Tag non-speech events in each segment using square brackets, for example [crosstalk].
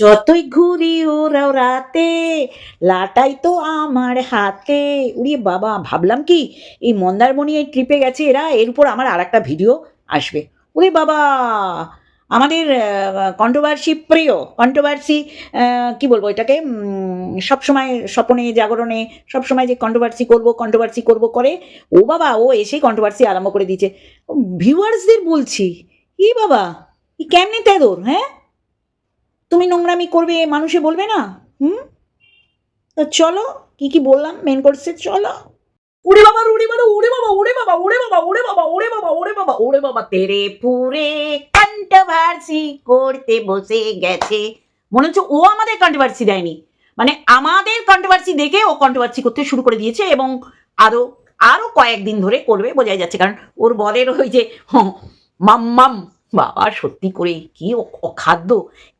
যতই ঘুরি ওরাও রাতে, লাটাই তো আমার হাতে। উড়িয়ে বাবা, ভাবলাম কি, এই মন্দারমণি এই ট্রিপে গেছে এরা, এর উপর আমার আর একটা ভিডিও আসবে। ওরে বাবা, আমাদের কন্ট্রোভার্সি প্রিয় কন্ট্রোভার্সি কি বলব এটাকে সবসময় স্বপনে, জাগরণে সবসময় যে কন্ট্রোভার্সি করব কন্ট্রোভার্সি করব করে, ও বাবা, ও এসেই কন্ট্রোভার্সি আরম্ভ করে দিয়েছে। ভিউয়ার্সদের বলছি ই বাবা ই কেমনি তেদোর হ্যাঁ? তুমি নোংরামি করবে মানুষে বলবে না? হুম? তো চলো কি কি বললাম? মেন কোর্সে চলো। উড়ে বাবা উড়ে বাবা উড়ে বাবা উড়ে বাবা উড়ে বাবা উড়ে বাবা উড়ে বাবা উড়ে বাবা উড়ে বাবা তেরে পুরে কন্ট্রোভার্সি করতে বসে গেছে। মনে হচ্ছে ও আমাদের কন্ট্রোভার্সি দেয়নি। মানে আমাদের কন্ট্রোভার্সি দেখে ও কন্ট্রোভার্সি করতে শুরু করে দিয়েছে এবং আরও আরও কয়েকদিন ধরে করবে বোঝাই যাচ্ছে। কারণ ওর বরের ওই যে হ, মাম মাম বাবা সত্যি করে কি অখাদ্য,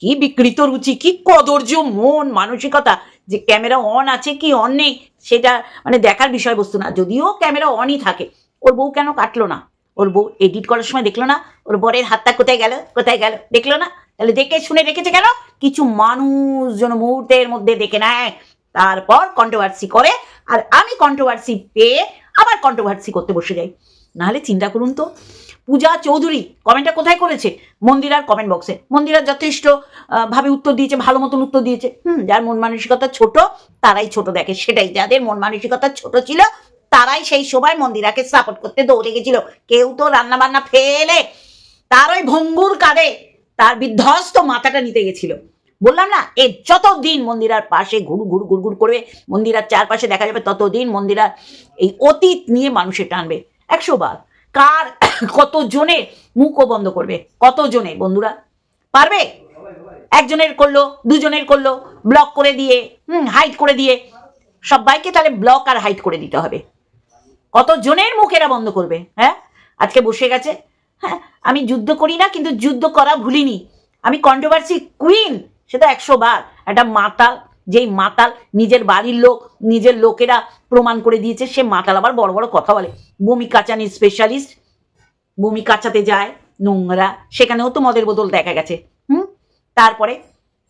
কি বিকৃত রুচি, কি কদর্য মন, মানসিকতা যে ক্যামেরা অন আছে কি অন নেই, সেটা মানে দেখার বিষয়বস্তু না। যদিও ক্যামেরা অনই থাকে। ওর বউ কেন কাটলো না? ওর বউ এডিট করার সময় দেখল না? ওর বরের হাতটা কোথায় গেল? কোথায় গেল? দেখল না? তাহলে দেখে শুনে রেখেছে কেন? কিছু মানুষ যেন মুহূর্তের মধ্যে দেখে নেয়। তারপর কন্ট্রোভার্সি করে। আর আমি কন্ট্রোভার্সি পেয়ে আবার কন্ট্রোভার্সি করতে বসে যাই। নাহলে চিন্তা করুন তো। পূজা চৌধুরী কমেন্টটা কোথায় করেছে? মন্দিরার কমেন্ট বক্সে মন্দিরা যথেষ্ট ভাবে উত্তর দিয়েছে, ভালো মতন উত্তর দিয়েছে। হুম, যার মন মানসিকতা ছোট, তারাই ছোট দেখে সেটাই। যাদের মন মানসিকতা ছোট ছিল, তারাই সেই সময় মন্দিরাকে সাপোর্ট করতে দৌড়ে গেছিল। কেউ তো রান্না বান্না ফেলে, তার ওই ভঙ্গুর কাঁধে তার বিধ্বস্ত মাথাটা নিতে গেছিল। বললাম না, এ যতদিন মন্দিরার পাশে ঘুরু ঘুরু, ঘুর ঘুর করবে মন্দিরার চারপাশে দেখা যাবে, ততদিন মন্দিরার এই অতীত নিয়ে মানুষে টানবে। একশো বার। কার কত জনের মুখও বন্ধ করবে? কত জনে বন্ধুরা, পারবে? একজনের করল, দুজনের করল ব্লক করে দিয়ে, হুম হাইট করে দিয়ে। সবাইকে তাহলে ব্লক আর হাইট করে দিতে হবে। কত জনের মুখ এরা বন্ধ করবে হ্যাঁ? আজকে বসে গেছে। হ্যাঁ আমি যুদ্ধ করি না, কিন্তু যুদ্ধ করা ভুলিনি। আমি কন্ট্রোভার্সি কুইন সেটা একশো বার। একটা মাতাল যেই মাতাল নিজের বাড়ির লোক, নিজের লোকেরা প্রমাণ করে দিয়েছে, সে মাতাল আবার বড় বড় কথা বলে। বমি কাচানির স্পেশালিস্ট বমি কাচাতে যায়, নোংরা, সেখানেও তো মদের বোতল দেখা গেছে, হুম? তারপরে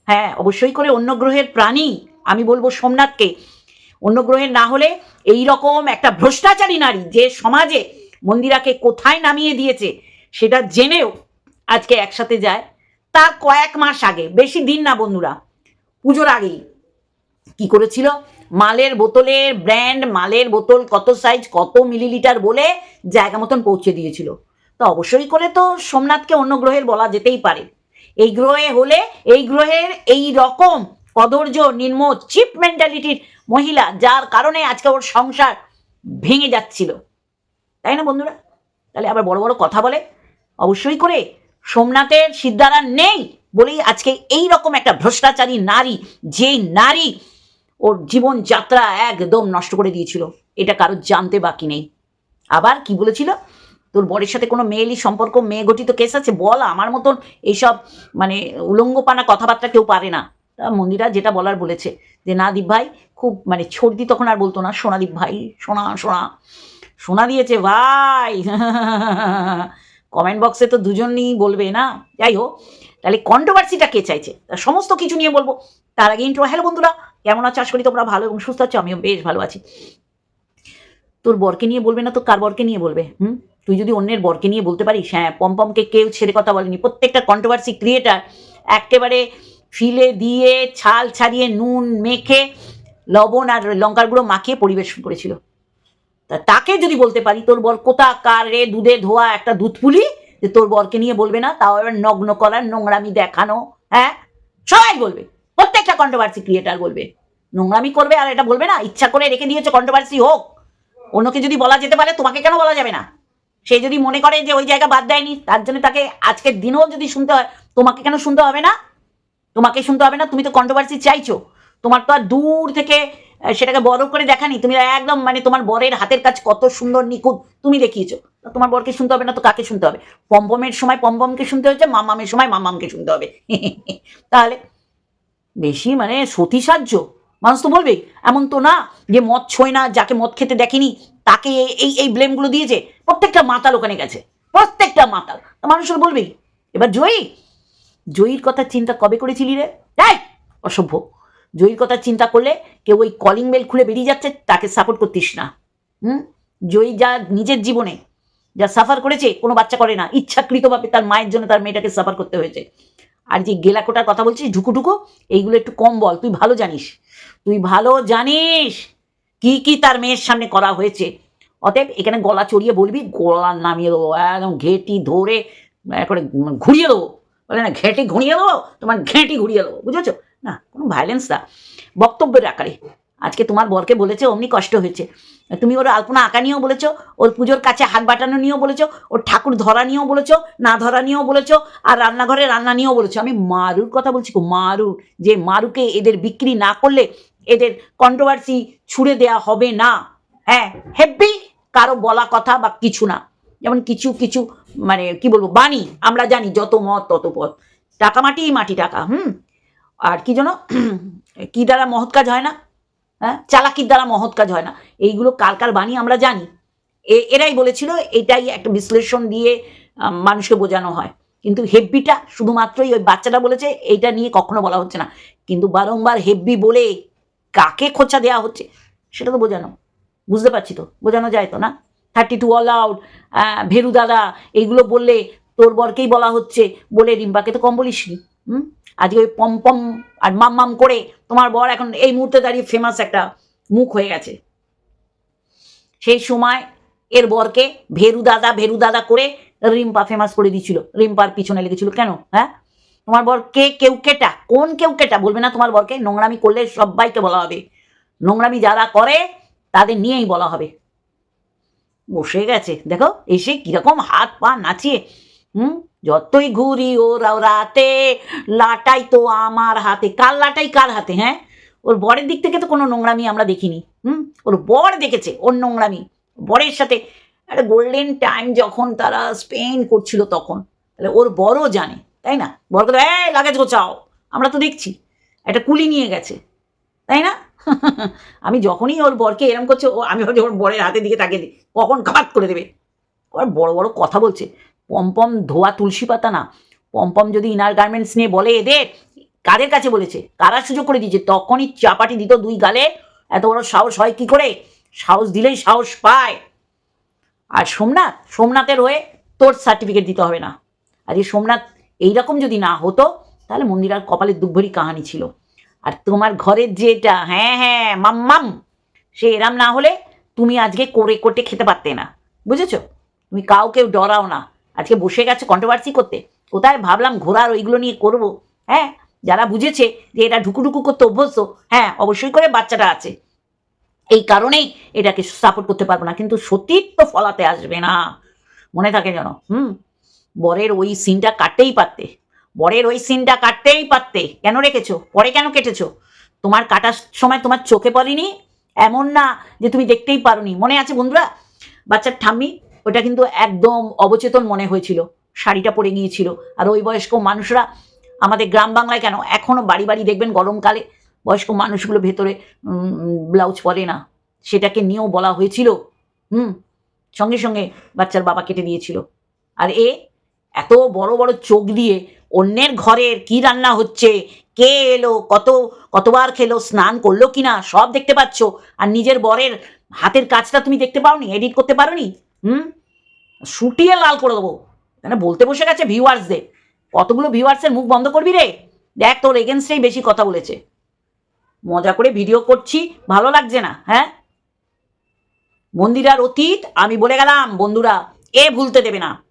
হ্যাঁ অবশ্যই করে অন্য গ্রহের প্রাণী, আমি বলব সোমনাথকে। অন্য গ্রহের না হলে এই রকম একটা ভ্রষ্টাচারী নারী যে সমাজে মন্দিরাকে কোথায় নামিয়ে দিয়েছে, সেটা জেনেও আজকে একসাথে যায়। তার কয়েক মাস আগে, বেশি দিন না বন্ধুরা, পুজোর আগেই কি করেছিল? মালের বোতলের ব্র্যান্ড মালের বোতল কত সাইজ কত মিলিলিটার বলে জায়গা মতন পৌঁছে দিয়েছিল। তো অবশ্যই করে তো সোমনাথকে অন্য গ্রহের বলা যেতেই পারে। এই গ্রহে হলে, এই গ্রহের এই রকম কদর্য নিম্ন চিপ মেন্টালিটির মহিলা যার কারণে আজকে ওর সংসার ভেঙে যাচ্ছিল। তাই না বন্ধুরা? তাহলে আবার বড় বড় কথা বলে। অবশ্যই করে সোমনাথের সিদ্ধারা নেই বলেই আজকে এই রকম একটা ভ্রষ্টাচারী নারী, যেই নারী ওর জীবনযাত্রা একদম নষ্ট করে দিয়েছিল। এটা কারও জানতে বাকি নেই। আবার কি বলেছিল? তোর বরের সাথে কোনো মেয়েলি সম্পর্ক, মেয়ে গঠিত কেস আছে? বল, আমার মতন এইসব মানে উলঙ্গপানা কথাবার্তা কেউ পারে না। মন্দিরা যেটা বলার বলেছে যে, না দীপ ভাই, খুব মানে ছর্দি তখন আর বলতো না সোনাদীপ ভাই, সোনা সোনা সোনা দিয়েছে ভাই। [laughs] কমেন্ট বক্সে তো দুজনই বলবে না। যাই হোক, তাহলে কন্ট্রোভার্সিটা কে চাইছে? সমস্ত কিছু নিয়ে বলব। তার আগে ইন্ট্রো হ্যালো বন্ধুরা। কেমন আছো? আশা করি তোমরা ভালো এবং সুস্থ আছো। আমিও বেশ ভালো আছি। তোর বরকে নিয়ে বলবে না? তো কার বরকে নিয়ে বলবে? হুম? তুই যদি অন্যের বরকে নিয়ে বলতে পারিস হ্যাঁ পম্পমকে কেউ ছেড়ে কথা বলেনি। প্রত্যেকটা কন্ট্রোভার্সি ক্রিয়েটার একেবারে ফিলে দিয়ে ছাল ছাড়িয়ে নুন মেখে লবণ আর লঙ্কার গুঁড়ো মাখিয়ে পরিবেশন করেছিল। তা তাকে যদি বলতে পারি, তোর বর কোথা কার রে দুধে ধোয়া একটা দুধ পুলি যে তোর বরকে নিয়ে বলবে না? তাও এবার নগ্ন করার নোংরামি দেখানো হ্যাঁ? সবাই বলবে। প্রত্যেকটা কন্ট্রোভার্সি ক্রিয়েটার বলবে। নোংরামি করবে আর এটা বলবে না, ইচ্ছা করে রেখে দিয়েছে কন্ট্রোভার্সি হোক। অন্যকে যদি বলা যেতে পারে, তোমাকে কেন বলা যাবে না? সে যদি মনে করে যে ওই জায়গা বাদ দেয়নি, তার জন্য তাকে আজকের দিনেও যদি শুনতে হয়, তোমাকে কেন শুনতে হবে না? তোমাকে শুনতে হবে না, তুমি তো কন্ট্রোভার্সি চাইছো। তোমার তো আর দূর থেকে সেটাকে বড় করে দেখানি। তুমি একদম মানে তোমার বরের হাতের কাজ কত সুন্দর, নিখুঁত তুমি দেখিয়েছো। তোমার বরকে শুনতে হবে না, তো কাকে শুনতে হবে? পম্পমের সময় পম্পমকে শুনতে হয়েছে, মামামের সময় মামামকে শুনতে হবে। [laughs] তাহলে বেশি মানে সতী সাহায্য মানুষ তো বলবেই, এমন তো না যে মদ ছোঁয় না, যাকে মদ খেতে দেখেনি, তাকে এই এই ব্লেমগুলো দিয়েছে। প্রত্যেকটা মাতাল ওখানে গেছে। প্রত্যেকটা মাতাল। মানুষের বলবেই, এবার জয়ী। জয়ীর কথা চিন্তা কবে করেছিলি রে? তাই অসভ্য। জয়ীর কথা চিন্তা করলে কেউ ওই কলিং বেল খুলে বেরিয়ে যাচ্ছে, তাকে সাপোর্ট করতিস না। হুম? জয়ী যা নিজের জীবনে যা সাফার করেছে, কোনো বাচ্চা করে না। ইচ্ছাকৃতভাবে তার মায়ের জন্য তার মেয়েটাকে সাফার করতে হয়েছে। আর যে গেলাকোটার কথা বলছিস ঢুকুঢুকো ঢুকু এইগুলো একটু কম বল, তুই ভালো জানিস। তুই ভালো জানিস কি কি তার মেয়ের সামনে করা হয়েছে। অতএব এখানে গলা চড়িয়ে বলবি, গলা নামিয়ে দেবো, একদম ঘেঁটি ধরে করে ঘুরিয়ে দেবো। বলে না, ঘেঁটি ঘুরিয়ে দেবো, তোমার ঘেঁটি ঘুরিয়ে দেবো, বুঝেছ? না, কোনো ভায়োলেন্স না। বক্তব্যের আকারে। আজকে তোমার বরকে বলেছে, অমনি কষ্ট হয়েছে। তুমি ওর আলপনা আঁকা নিয়েও বলেছ, ওর পুজোর কাছে হাত বাটানো নিয়েও বলেছ, ওর ঠাকুর ধরা নিয়েও বলেছ, না ধরা নিয়েও বলেছ, আর রান্নাঘরে রান্না নিয়েও বলেছ। আমি মারুর কথা বলছি গো মারুর যে মারুকে এদের বিক্রি না করলে এদের কন্ট্রোভার্সি ছুড়ে দেয়া হবে না। হ্যাঁ হেব্বি, কারও বলা কথা বা কিছু না। যেমন কিছু কিছু মানে কি বলব, বাণী, আমরা জানি, যত মত, তত পথ। টাকা মাটি মাটি টাকা, হুম? আর কি যেন, [clears throat] কি দ্বারা মহৎ কাজ হয় না? হ্যাঁ? চালাকির দ্বারা মহৎ কাজ হয় না। এইগুলো কার কার বাণী আমরা জানি। এরাই বলেছিল, এটাই একটা বিশ্লেষণ দিয়ে মানুষকে বোঝানো হয়। কিন্তু হেব্বিটা শুধুমাত্রই ওই বাচ্চাটা বলেছে, এইটা নিয়ে কখনো বলা হচ্ছে না। কিন্তু বারংবার হেব্বি বলে কাকে খোঁচা দেওয়া হচ্ছে, সেটা তো বোঝানো। বুঝতে পারছি তো? বোঝানো যায় তো না? থার্টি টু অল আউট ভেরু দাদা, এইগুলো বললে তোর বরকেই বলা হচ্ছে বলে রিম্বাকে তো কম বলিসনি। আজকে ওই পম পম আর মাম মাম করে তোমার বর এখন এই মুহূর্তে দাঁড়িয়ে ফেমাস একটা মুখ হয়ে গেছে। সেই সময় এর বরকে ভেরু দাদা ভেরু দাদা করে রিম্পা ফেমাস করে দিয়েছিল রিম্পার পিছনে লেগেছিল। কেন? হ্যাঁ? তোমার বর কে কেউ কেটা? কোন কেউ কেটা? বলবে না তোমার বরকে, নোংরামি করলে সবাইকে বলা হবে। নোংরামি যারা করে, তাদের নিয়েই বলা হবে। বসে গেছে। দেখো, এসে কীরকম হাত পা নাচিয়ে হুম? যতই ঘুরি ও রাতে, লাটাই তো আমার হাতে। কার লাটাই কার হাতে হ্যাঁ? ওর বরের দিক থেকে তো কোনো নোংরামি আমরা দেখিনি, হুম? ওর বর দেখেছে, ওর নোংরামি। বরের সাথে একটা গোল্ডেন টাইম যখন তারা স্পেন করছিল তখন, তাহলে ওর বড়ও জানে, তাই না? বরকে তো এই লাগেজ গোছাও, আমরা তো দেখছি, একটা কুলি নিয়ে গেছে। তাই না? [laughs] আমি যখনই ওর বরকে এরম করছে, ও, আমি ওর বরের হাতের দিকে তাকিয়ে দিই কখন খাট করে দেবে? আবার বড় বড় কথা বলছে পম্পম ধোয়া তুলসী পাতা না। পম্পম যদি ইনার গার্মেন্টস নিয়ে বলে এদের, কাদের কাছে বলেছে? কারা সুযোগ করে দিয়েছে? তখনই চাপাটি দিত দুই গালে। এত বড় সাহস হয় কি করে? সাহস দিলেই সাহস পায়। আর সোমনাথ, সোমনাথের হয়ে তোর সার্টিফিকেট দিতে হবে না। আর এই সোমনাথ এইরকম যদি না হতো, তাহলে মন্দিরার কপালে দুভরি কাহানি ছিল। আর তোমার ঘরের যেটা হ্যাঁ হ্যাঁ মাম্মাম সে এরাম না হলে তুমি আজকে করে কোটে খেতে পারতে না। বুঝেছ? তুমি কাউকে ডরাও না। আজকে বসে গেছে কন্ট্রোভার্সি করতে। কোথায় ভাবলাম ঘোরার ওইগুলো নিয়ে করব? হ্যাঁ যারা বুঝেছে যে এটা ঢুকুঢুকু করতে অভ্যস্ত হ্যাঁ অবশ্যই করে বাচ্চাটা আছে। এই কারণেই এটাকে সাপোর্ট করতে পারব না। কিন্তু সতীত্ব ফলাতে আসবে না। মনে থাকে যেন, হুম, বরের ওই সিনটা কাটতেই পারতে। বরের ওই সিনটা কাটতেই পারতে। কেন রেখেছো? পরে কেন কেটেছো? তোমার কাটার সময় তোমার চোখে পড়েনি? এমন না যে তুমি দেখতেই পারোনি। মনে আছে বন্ধুরা? বাচ্চার ঠাম্মি ওটা কিন্তু একদম অবচেতন মনে হয়েছিল। শাড়িটা পরে গিয়েছিল। আর ওই বয়স্ক মানুষরা আমাদের গ্রাম বাংলায় কেন এখনও বাড়ি বাড়ি দেখবেন গরমকালে? বয়স্ক মানুষগুলো ভেতরে ব্লাউজ পরে না। সেটাকে নিয়েও বলা হয়েছিল। হুম, সঙ্গে সঙ্গে বাচ্চার বাবা কেটে দিয়েছিল। আর এ এত বড় বড় চোখ দিয়ে অন্যের ঘরের কি রান্না হচ্ছে, কে এলো, কত, কতবার খেলো, স্নান করল কি না সব দেখতে পাচ্ছ। আর নিজের বরের হাতের কাজটা তুমি দেখতে পাওনি এডিট করতে পারো নি হুম? শুটিয়ে লাল করে দেবো। মানে বলতে বসে গেছে ভিউয়ার্সদের। কতগুলো ভিউয়ার্সের মুখ বন্ধ করবি রে? দেখ, তোর এগেনস্টেই বেশি কথা বলেছে। মজা করে ভিডিও করছি, ভালো লাগছে না হ্যাঁ? মন্দিরার অতীত, আমি বলে গেলাম, বন্ধুরা, এ ভুলতে দেবে না।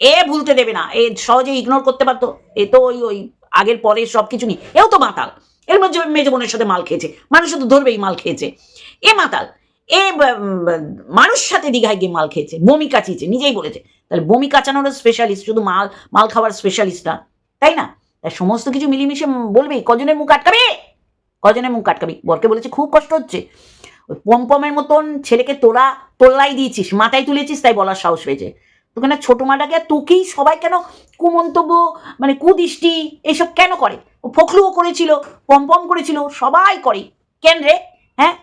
এ ভুলতে দেবে না। এ সহজে ইগনোর করতে পারতো। এ তো ওই ওই আগের পরে সব কিছু নেই এও তো মাতাল। এর মধ্যে মেজো বোনের সাথে মাল খেয়েছে। মানুষ তো ধরবেই মাল খেয়েছে। এ মাতাল। এ মানুষ সাথে দীঘায় গিয়ে মাল খেয়েছে, বমি কাচিয়েছে, নিজেই বলেছে। তাহলে বমি কাচানোর স্পেশালিস্ট শুধু মাল মাল খাওয়ার স্পেশালিস্ট না তাই না? তাই সমস্ত কিছু মিলিমিশে বলবি, কজনের মুখ আটকাবে? কজনের মুখ আটকাবি? বরকে বলেছে, খুব কষ্ট হচ্ছে। ওই পমপমের মতন ছেলেকে তোরা তোল্লাই দিয়েছিস, মাথায় তুলেছিস, তাই বলার সাহস হয়েছে। তোকে না ছোটো মাটাকে তোকেই সবাই কেন কুমন্তব্য মানে কুদৃষ্টি, এসব কেন করে? ও ফখরুও করেছিল পমপম করেছিল, সবাই করে। কেন রে? হ্যাঁ?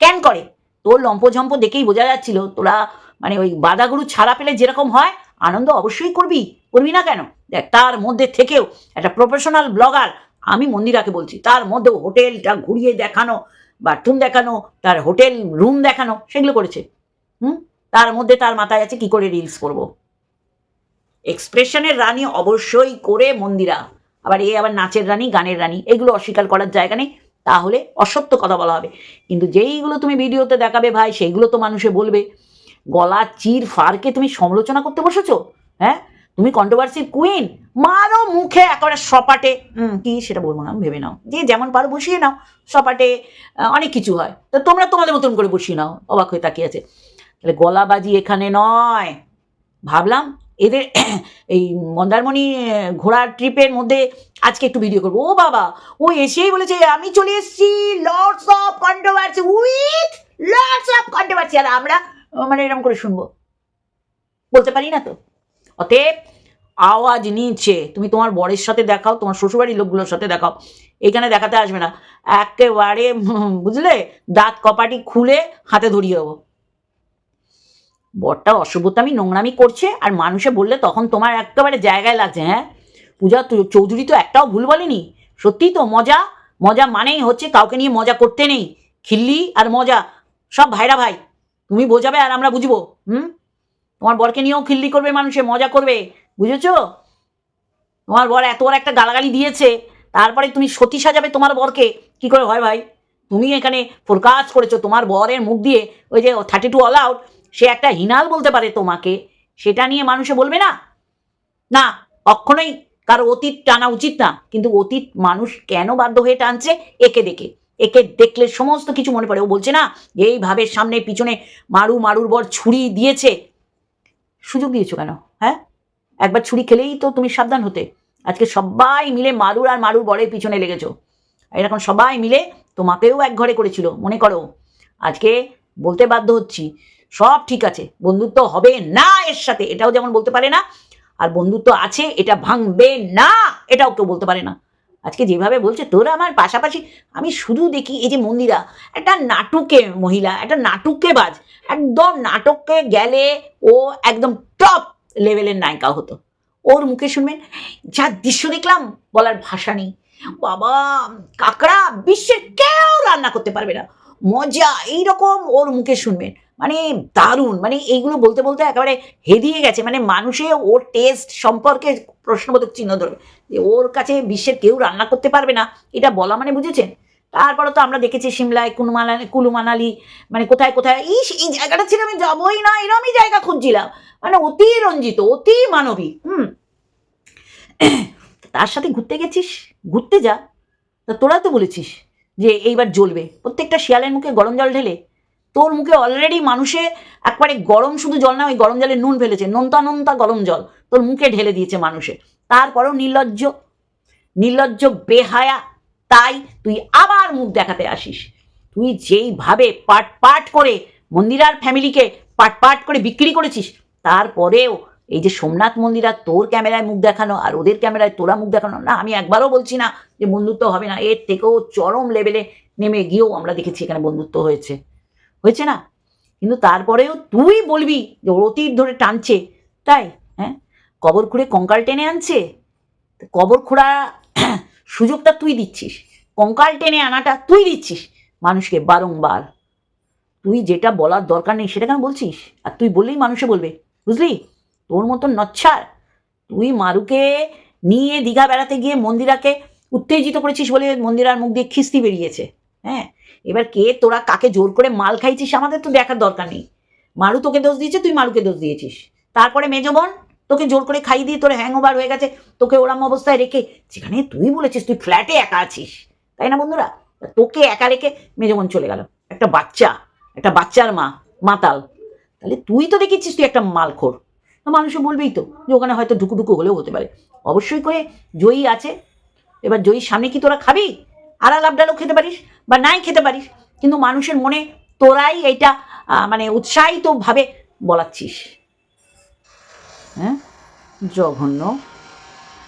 কেন করে? তোর লম্পঝম্প দেখেই বোঝা যাচ্ছিল, তোরা মানে ওই বাদাগুরু ছাড়া পেলে যেরকম হয়, আনন্দ অবশ্যই করবি করবি না কেন? দেখ, তার মধ্যে থেকেও একটা প্রফেশনাল ব্লগার আমি মন্দিরাকে বলছি, তার মধ্যেও হোটেলটা ঘুরিয়ে দেখানো বাথরুম দেখানো, তার হোটেল রুম দেখানো, সেগুলো করেছে। হুম? তার মধ্যে তার মাথায় আছে কি করে রিলস করব? এক্সপ্রেশনের রানী অবশ্যই করে মন্দিরা। আবার এ আবার নাচের রানী, গানের রানী, এগুলো অস্বীকার করার জায়গা নেই। তাহলে অসত্য কথা বলা হবে। কিন্তু যেইগুলো তুমি ভিডিওতে দেখাবে ভাই, সেইগুলো তো মানুষে বলবে। গলা চির ফারকে তুমি সমালোচনা করতে বসেছো? হ্যাঁ? তুমি কন্ট্রোভার্সির কুইন মারো মুখে একেবারে সপাটে। কি সেটা বলব না, ভেবে নাও। যে যেমন পারো বসিয়ে নাও, সপাটে অনেক কিছু হয়। তো তোমরা তোমাদের মতন করে বসিয়ে নাও, অবাক হয়ে তাকিয়ে আছে। তাহলে গলাবাজি এখানে নয়। ভাবলাম এদের [clears throat] এই মন্দারমণি ঘোড়ার ট্রিপের মধ্যে আজকে একটু ভিডিও করব। ও বাবা, ও এসেই বলেছে, আমি চলে এসেছি lords of controversy with lords of controversy আর আমরা মানে এরকম করে শুনব। বলতে পারি না তো? অতএব, আওয়াজ নিচ্ছে তুমি তোমার বরের সাথে দেখাও, তোমার শ্বশুরবাড়ির লোকগুলোর সাথে দেখাও। এখানে দেখাতে আসবে না। একেবারে বুঝলে? দাঁত কপাটি খুলে হাতে ধরিয়ে দেবো। বরটা অসভ্যতামি নোংরামি করছে, আর মানুষে বললে তখন তোমার একেবারে জায়গায় লাগছে হ্যাঁ? পূজা চৌধুরী তো একটাও ভুল বলেনি। সত্যি তো মজা মজা মানেই হচ্ছে কাউকে নিয়ে মজা করতে নেই। খিল্লি আর মজা, সব ভাইরা ভাই। তুমি বোঝাবে আর আমরা বুঝব, হুম? তোমার বরকে নিয়েও খিল্লি করবে মানুষে, মজা করবে, বুঝেছ? তোমার বর এত বড় একটা গালাগালি দিয়েছে, তারপরে তুমি সতী সাজাবে তোমার বরকে, কি করে হয় ভাই? তুমি এখানে ফোরকাজ করেছ তোমার বরের মুখ দিয়ে, ওই যে থার্টি টু অল আউট সে একটা হিনাল বলতে পারে তোমাকে। সেটা নিয়ে মানুষে বলবে না। না, কখনোই কারও অতীত টানা উচিত না। কিন্তু অতীত মানুষ কেন বাধ্য হয়ে টানছে? একে দেখে। একে দেখলে সমস্ত কিছু মনে পড়ে। ও বলছে, না এইভাবে সামনে পিছনে মারু মারুর বর ছুরি দিয়েছে। সুযোগ দিয়েছ কেন? হ্যাঁ? একবার ছুরি খেলেই তো তুমি সাবধান হতে। আজকে সবাই মিলে মারুর আর মারুর বরের পিছনে লেগেছো। এরকম সবাই মিলে তোমাকেও এক ঘরে করেছিল। মনে করো, আজকে বলতে বাধ্য হচ্ছি। সব ঠিক আছে, বন্ধুত্ব হবে না এর সাথে, এটাও যেমন বলতে পারে না, আর বন্ধুত্ব আছে, এটা ভাঙবে না, এটাও কেউ বলতে পারে না। আজকে যেভাবে বলছে, তোরা আমার পাশাপাশি, আমি শুধু দেখি এই যে মন্দিরা, একটা নাটুকে মহিলা, একটা নাটুকে বাজ, একদম নাটককে গেলে ও একদম টপ লেভেলের নায়িকা হতো। ওর মুখে শুনবেন, যা দৃশ্য দেখলাম, বলার ভাষা নেই। বাবা, কাকড়া বিশ্বের কেউ রান্না করতে পারবে না। মজা, এইরকম ওর মুখে শুনবেন। মানে দারুণ মানে এইগুলো বলতে বলতে একেবারে হেদিয়ে গেছে। মানে মানুষে ওর টেস্ট সম্পর্কে প্রশ্নবোধক চিহ্ন ধরবে। যে ওর কাছে বিশ্বের কেউ রান্না করতে পারবে না, এটা বলা মানে বুঝেছেন? তারপরে তো আমরা দেখেছি সিমলায়, কুলুমালা কুলু মানালি মানে কোথায় কোথায়, ইস, এই জায়গাটা ছিল আমি যাবোই না, এরমই জায়গা খুঁজছিলাম। মানে অতি রঞ্জিত, অতি মানবী, হুম। তার সাথে ঘুরতে গেছিস? ঘুরতে যা। তা তোরা তো বলেছিস যে এইবার জ্বলবে। প্রত্যেকটা শিয়ালের মুখে গরম জল ঢেলে তোর মুখে অলরেডি মানুষে একবারে গরম শুধু জল না, ওই গরম জলে নুন ফেলেছে, নোনতা নোনতা গরম জল। তোর মুখে ঢেলে দিয়েছে মানুষে। তারপরেও নির্লজ্জ নির্লজ্জ, বেহায়া, তাই তুই আবার মুখ দেখাতে আসিস। তুই যেইভাবে পাট পাট করে মন্দিরার ফ্যামিলিকে পাট পাট করে বিক্রি করেছিস, তারপরেও এই যে সোমনাথ মন্দিরা তোর ক্যামেরায় মুখ দেখানো আর ওদের ক্যামেরায় তোরা মুখ দেখানো, না, আমি একবারও বলছি না যে বন্ধুত্ব হবে না। এর থেকেও চরম লেভেলে নেমে গিয়েও আমরা দেখেছি এখানে বন্ধুত্ব হয়েছে। হয়েছে না? কিন্তু তারপরেও তুই বলবি যে ওর অতীত ধরে টানছে। তাই? হ্যাঁ? কবর খুঁড়ে কঙ্কাল টেনে আনছে? কবর খোঁড়া [clears throat] সুযোগটা তুই দিচ্ছিস। কঙ্কাল টেনে আনাটা তুই দিচ্ছিস মানুষকে বারংবার। তুই যেটা বলার দরকার নেই সেটা কেন বলছিস? আর তুই বললেই মানুষে বলবে। বুঝলি? তোর মতন নচ্ছার। তুই মারুকে নিয়ে দীঘা বেড়াতে গিয়ে মন্দিরাকে উত্তেজিত করেছিস বলে মন্দিরার মুখ দিয়ে খিস্তি বেরিয়েছে। হ্যাঁ? এবার কে তোরা কাকে জোর করে মাল খাইছিস আমাদের তো দেখার দরকার নেই। মারু তোকে দোষ দিয়েছে, তুই মারুকে দোষ দিয়েছিস। তারপরে মেজবন তোকে জোর করে খাই দিয়ে তোর হ্যাং ওভার হয়ে গেছে, তোকে ওরম অবস্থায় রেখে, যেখানে তুই বলেছিস তুই ফ্ল্যাটে একা আছিস। তাই না বন্ধুরা? তোকে একা রেখে মেজবন চলে গেল। একটা বাচ্চা, একটা বাচ্চার মা, মাতাল। তাহলে তুই তো দেখেছিস তুই একটা মালখোর। মানুষে বলবেই তো যে ওখানে হয়তো ঢুকু ঢুকু হলেও হতে পারে। অবশ্যই করে জয়ী আছে। এবার জয়ীর সামনে কি তোরা খাবি? আর লাভ ডালও খেতে পারিস। বা নাই খেতে পারিস কিন্তু মানুষের মনে তোরাই আহ, মানে উৎসাহিতভাবে বলাচ্ছিস। হ্যাঁ? জঘন্য।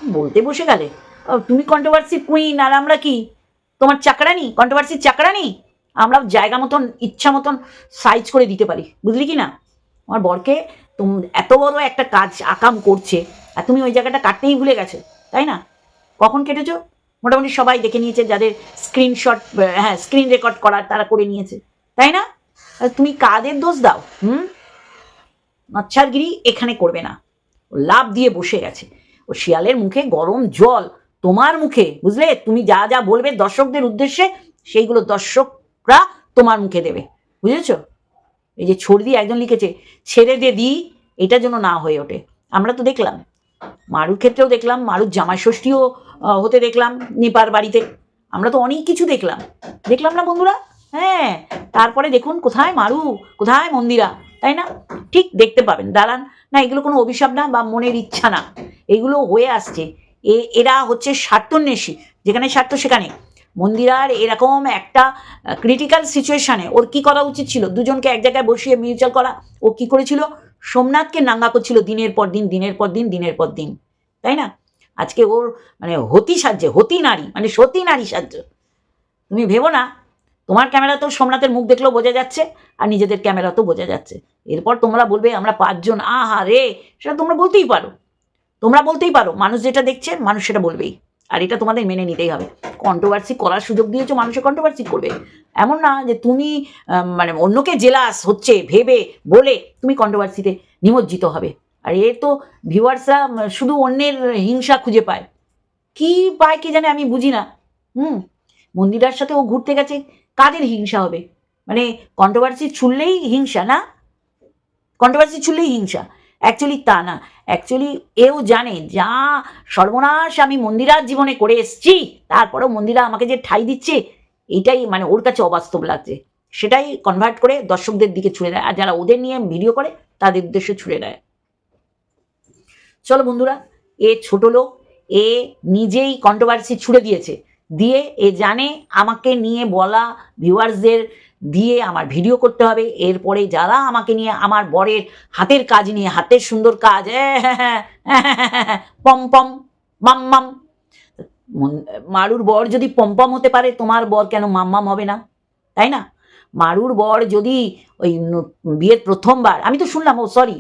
বলতে বসে গেলে। তুমি কন্ট্রোভার্সি কুইন আর আমরা কি? তোমার চাকরানি? কন্ট্রোভার্সির চাকরানি? আমরা জায়গা মতন ইচ্ছা মতন সাইজ করে দিতে পারি। বুঝলি কি না? আমার বরকে তুম এত বড় একটা কাজ আকাম করছে আর তুমি ওই জায়গাটা কাটতেই ভুলে গেছো তাই না? কখন কেটেছো? মোটামুটি সবাই দেখে নিয়েছে যাদের স্ক্রিনশট হ্যাঁ স্ক্রিন রেকর্ড করার তারা করে নিয়েছে। তাই না? তুমি কাদের দোষ দাও? হুম? নচ্ছারগিরি এখানে করবে না। ও লাভ দিয়ে বসে গেছে। ও শিয়ালের মুখে গরম জল তোমার মুখে বুঝলে? তুমি যা যা বলবে দর্শকদের উদ্দেশ্যে সেইগুলো দর্শকরা তোমার মুখে দেবে। বুঝেছ? এই যে ছড়দি একজন লিখেছে ছেড়ে দে দি এটা যেন না হয়ে ওঠে। আমরা তো দেখলাম। মারুর ক্ষেত্রেও দেখলাম মারুর জামাই ষষ্ঠীও আহ, হতে দেখলাম, নিপার বাড়িতে। আমরা তো অনেক কিছু দেখলাম। দেখলাম না বন্ধুরা? হ্যাঁ তারপরে দেখুন কোথায় মারু, কোথায় মন্দিরা, তাই না? ঠিক দেখতে পাবেন। দাঁড়ান না, এগুলো কোনো অভিশাপ না বা মনের ইচ্ছা না। এগুলো হয়ে আসছে। এ, এরা হচ্ছে স্বার্থন্বেষী। যেখানে স্বার্থ, সেখানে। মন্দিরার এরকম একটা ক্রিটিক্যাল সিচুয়েশানে ওর কি করা উচিত ছিল? দুজনকে এক জায়গায় বসিয়ে মিউচুয়াল করা। ও কি করেছিল? সোমনাথকে নাঙ্গা করছিল দিনের পর দিন, দিনের পর দিন, দিনের পর দিন। তাই না? আজকে ওর মানে হতি সাজছে, হতি নারী মানে সতী নারী সাজছে। তুমি ভেবো না, তোমার ক্যামেরা তো সোমনাথের মুখ দেখলেও বোঝা যাচ্ছে, আর নিজেদের ক্যামেরা তো বোঝা যাচ্ছে। এরপর তোমরা বলবে, আমরা পাঁচজন, আহা রে, সেটা তোমরা বলতেই পারো। তোমরা বলতেই পারো, মানুষ যেটা দেখছে, মানুষ সেটা বলবেই। আর এটা তোমাদের মেনে নিতেই হবে। কন্ট্রোভার্সি করার সুযোগ দিয়েছ মানুষের কন্ট্রোভার্সি করবে। এমন না যে তুমি মানে অন্যকে জেলাস হচ্ছে, ভেবে, বলে তুমি কন্ট্রোভার্সিতে নিমজ্জিত হবে। আর এ তো ভিউয়ার্সরা শুধু অন্যের হিংসা খুঁজে পায়। কি পায় কি জানে আমি বুঝি না। হুম, মন্দিরার সাথে ও ঘুরতে গেছে, কাদের হিংসা হবে? মানে কন্ট্রোভার্সি ছুড়লেই হিংসা না? কন্ট্রোভার্সি ছুড়লেই হিংসা। অ্যাকচুয়ালি তা না। অ্যাকচুয়ালি এও জানে, যা সর্বনাশ আমি মন্দিরার জীবনে করে এসছি, তারপরেও মন্দিরা আমাকে যে ঠাই দিচ্ছে, এটাই মানে ওর কাছে অবাস্তব লাগছে। সেটাই কনভার্ট করে দর্শকদের দিকে ছুড়ে দেয়। আর যারা ওদের নিয়ে ভিডিও করে, তাদের উদ্দেশ্যে ছুড়ে দেয়। চলো বন্ধুরা, এ ছোট লোক, এ নিজেই কন্ট্রোভার্সি ছুড়ে দিয়েছে। দিয়ে এ জানে আমাকে নিয়ে বলা ভিউয়ার্সদের দিয়ে আমার ভিডিও করতে হবে। এরপরে যারা আমাকে নিয়ে আমার বরের হাতের কাজ নিয়ে, হাতের সুন্দর কাজ হ্যাঁ হ্যাঁ হ্যাঁ পম পম, মাম মাম। মারুর বর যদি পম্পম হতে পারে, তোমার বর কেন মাম্মাম হবে না? তাই না? মারুর বর যদি ওই বিয়ের প্রথমবার, আমি তো শুনলাম, ও সরি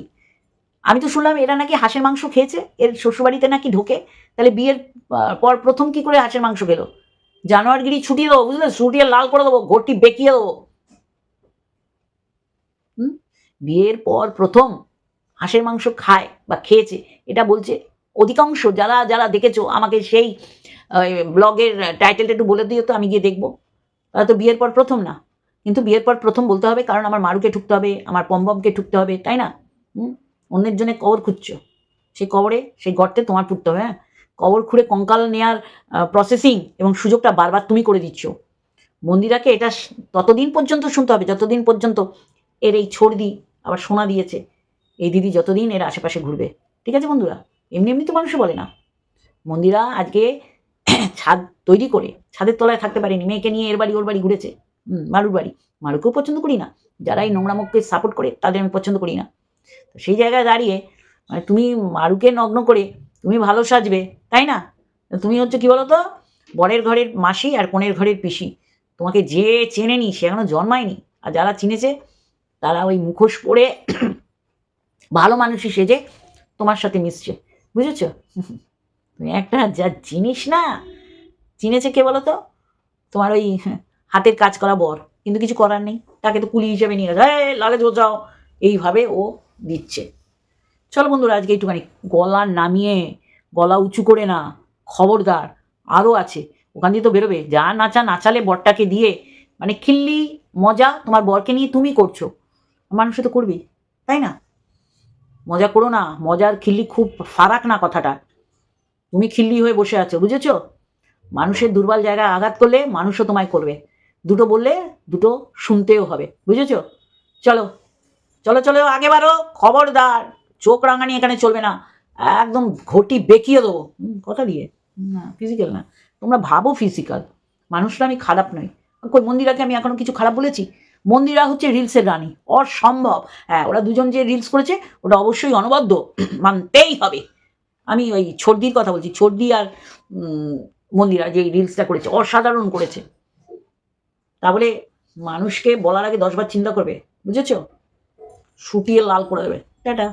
আমি তো শুনলাম এরা নাকি হাঁসের মাংস খেয়েছে, এর শ্বশুরবাড়িতে নাকি ঢোকে। তাহলে বিয়ের পর প্রথম কি করে হাঁসের মাংস খেলো জানোয়ারগিরি ছুটিয়ে দেবো, বুঝলে? ছুটিয়ে লাল করে দেবো, ঘরটি বেঁকিয়ে দেবো? বিয়ের পর প্রথম হাঁসের মাংস খায় বা খেয়েছে, এটা বলছে অধিকাংশ যারা যারা দেখেছ, আমাকে সেই ব্লগের টাইটেলটা একটু বলে দিও তো, আমি গিয়ে দেখব। তারা তো বিয়ের পর প্রথম না, কিন্তু বিয়ের পর প্রথম বলতে হবে, কারণ আমার মারুকে ঠুকতে হবে, আমার পম্পমকে ঠুকতে হবে, তাই না? হুম? অন্যের জন্য কবর খুঁজছো। সেই কবরে, সেই গর্তে তোমার ফুটতে হবে হ্যাঁ? কবর খুঁড়ে কঙ্কাল নেয়ার প্রসেসিং এবং সুযোগটা বারবার তুমি করে দিচ্ছ। মন্দিরাকে এটা ততদিন পর্যন্ত শুনতে হবে, যতদিন পর্যন্ত এর এই ছড়দি আবার শোনা দিয়েছে, এই দিদি যতদিন এর আশেপাশে ঘুরবে। ঠিক আছে বন্ধুরা? এমনি এমনি তো মানুষও বলে না। মন্দিরা আজকে [clears throat] ছাদ তৈরি করে, ছাদের তলায় থাকতে পারেনি, মেয়েকে নিয়ে এর বাড়ি, ওর বাড়ি ঘুরেছে। হুম, মারুর বাড়ি। মারুকেও পছন্দ করি না। যারা এই নোংরামুখকে সাপোর্ট করে, তাদের আমি পছন্দ করি না। তো সেই জায়গায় দাঁড়িয়ে মানে তুমি মারুকে নগ্ন করে তুমি ভালো সাজবে, তাই না? তুমি হচ্ছে কি বলো তো বরের ঘরের মাসি আর কোণের ঘরের পিসি। তোমাকে যে চেনেনি, সে এখনও জন্মায়নি। আর যারা চিনেছে, তারা ওই মুখোশ পরে [clears throat] ভালো মানুষই সেজে তোমার সাথে মিশছে। বুঝেছ? তুমি একটা যা জিনিস না, চিনেছে কে বলো তো তোমার ওই হাতের কাজ করা বর। কিন্তু কিছু করার নেই। তাকে তো কুলি হিসেবে নিয়ে গেছে লাগেজ বোঝাও। এইভাবে ও দিচ্ছে। চলো বন্ধুরা, আজকে একটুখানি গলা নামিয়ে, গলা উঁচু করে না, খবরদার আরও আছে। ওখান দিয়ে তো বেরোবে। যা নাচা নাচালে বরটাকে দিয়ে মানে খিল্লি মজা তোমার বরকে নিয়ে তুমি করছ। মানুষে তো করবি তাই না? মজা করো না, মজার খিল্লি খুব ফারাক না কথাটা। তুমি খিল্লি হয়ে বসে আছো, বুঝেছ? মানুষের দুর্বল জায়গায় আঘাত করলে মানুষও তোমায় করবে। দুটো বললে দুটো শুনতেও হবে, বুঝেছ? চলো চলো চলো, আগে বারো খবরদার। চোখ রাঙানি এখানে চলবে না। একদম ঘটি বেঁকিয়ে দেবো। কথা দিয়ে। না ফিজিক্যাল না। তোমরা ভাবো ফিজিক্যাল মানুষরা আমি খারাপ নই। কই, মন্দিরাকে আমি এখনও কিছু খারাপ বলেছি? মন্দিরা হচ্ছে রিলসের রানী। অসম্ভব। হ্যাঁ ওরা দুজন যে রিলস করেছে, ওটা অবশ্যই অনবদ্য। [clears throat] মানতেই হবে। আমি ওই ছর্দির কথা বলছি। ছর্দি আর মন্দিরা যে রিলসটা করেছে, অসাধারণ করেছে। তাহলে মানুষকে বলার আগে দশবার চিন্তা করবে। বুঝেছ? শুটিয়ে লাল করে দেবে। টাটা।